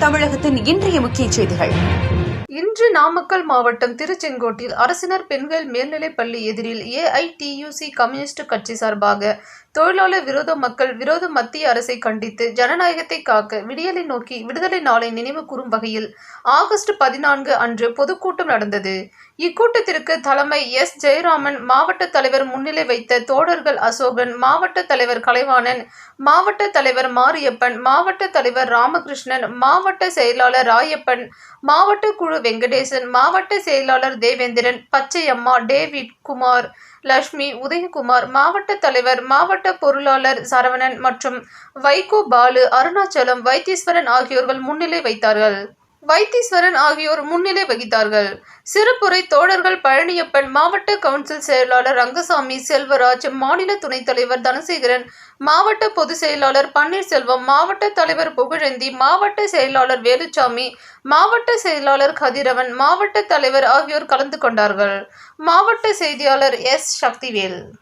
தமிழகத்தின் இன்றைய முக்கிய செய்திகள். இன்று நாமக்கல் மாவட்டம் திருச்செங்கோட்டில் அரசினர் பெண்கள் மேல்நிலைப் பள்ளி எதிரில் ஏஐடியுசி கம்யூனிஸ்ட் கட்சி சார்பாக தொழிலாளர் விரோத மக்கள் விரோத மத்திய அரசை கண்டித்து ஜனநாயகத்தை காக்க விடியலை நோக்கி விடுதலை நாளை நினைவு கூறும் வகையில் ஆகஸ்ட் பதினான்கு அன்று பொதுக்கூட்டம் நடந்தது. இக்கூட்டத்திற்கு தலைமை எஸ். ஜெயராமன் மாவட்ட தலைவர் முன்னிலை வைத்த தோழர்கள் அசோகன் மாவட்ட தலைவர் கலைவாணன் மாவட்ட தலைவர் மாரியப்பன் மாவட்ட தலைவர் ராமகிருஷ்ணன் மாவட்ட செயலாளர் ராயப்பன் மாவட்ட குழு வெங்கடேசன் மாவட்ட செயலாளர் தேவேந்திரன் பச்சையம்மா டேவிட் குமார் லட்சுமி உதயகுமார் மாவட்ட தலைவர் மாவட்ட பொருளாளர் சரவணன் மற்றும் வைகோ பாலு அருணாச்சலம் வைத்தீஸ்வரன் ஆகியோர்கள் முன்னிலை வைத்தார்கள். வைத்தீஸ்வரன் ஆகியோர் முன்னிலை வகித்தார்கள். சிறப்புரை தோழர்கள் பழனியப்பன் மாவட்ட கவுன்சில் செயலாளர் ரங்கசாமி செல்வராஜ் மாநில துணைத் தலைவர் தனசேகரன் மாவட்ட பொதுச் செயலாளர் பன்னீர்செல்வம் மாவட்ட தலைவர் புகழேந்தி மாவட்ட செயலாளர் வேலுச்சாமி மாவட்ட செயலாளர் கதிரவன் மாவட்ட தலைவர் ஆகியோர் கலந்து கொண்டார்கள். மாவட்ட செய்தியாளர் எஸ். சக்திவேல்.